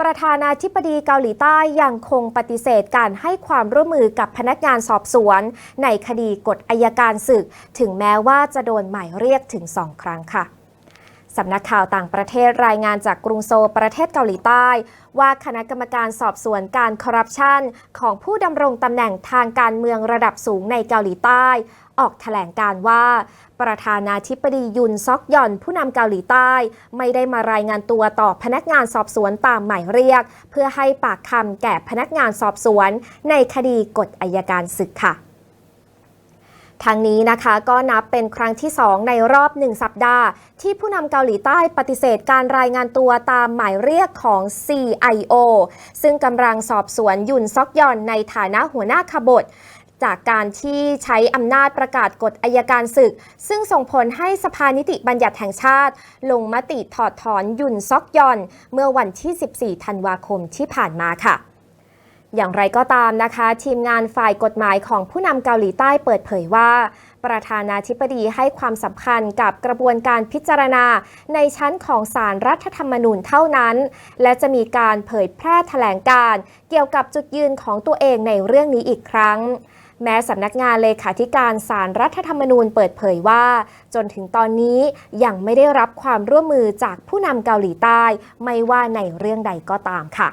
ประธานาธิบดีเกาหลีใต้ยังคงปฏิเสธการให้ความร่วมมือกับพนักงานสอบสวน ในคดีกฎอายการศึก ถึงแม้ว่าจะโดนหมายเรียกถึงสองครั้งค่ะ สำนักข่าวต่างประเทศรายงานจากกรุงโซลประเทศเกาหลีใต้ ว่าคณะกรรมการสอบสวนการคอร์รัปชันของผู้ดำรงตำแหน่งทางการเมืองระดับสูงในเกาหลีใต้ ออกแถลงการว่า ประธานาธิบดียุนซอกยอนผู้นำเกาหลีใต้ ไม่ได้มารายงานตัวต่อพนักงานสอบสวนตามหมายเรียก เพื่อให้ปากคำแก่พนักงานสอบสวน ในคดีกฎอายการศึกค่ะ ทางนี้นะคะก็นับเป็นครั้งที่ 2 ในรอบหนึ่งสัปดาห์ ที่ผู้นำเกาหลีใต้ปฏิเสธการรายงานตัวตามหมายเรียกของ CIO ซึ่งกำลังสอบสวนยุนซอกยอนในฐานะหัวหน้าขบฏจากการที่ใช้อำนาจประกาศกฎอายการศึก ซึ่งส่งผลให้สภานิติบัญญัติแห่งชาติ ลงมติถอดถอนยุนซอกยอน เมื่อวันที่ 14 ธันวาคมที่ผ่านมาค่ะ อย่างไรก็ตามนะคะ ทีมงานฝ่ายกฎหมายของผู้นำเกาหลีใต้เปิดเผยว่า ประธานาธิบดีให้ความสำคัญกับกระบวนการพิจารณา ในชั้นของศาลรรัฐธรรมนูญเท่านั้น และจะมีการเผยแพร่แถลงการ เกี่ยวกับจุดยืนของตัวเองในเรื่องนี้อีกครั้งแม้สำนักงานเลขาธิการศาลรรัฐธรรมนูญเปิดเผยว่า จนถึงตอนนี้ยังไม่ได้รับความร่วมมือจากผู้นำเกาหลีใต้ ไม่ว่าในเรื่องใดก็ตามค่ะ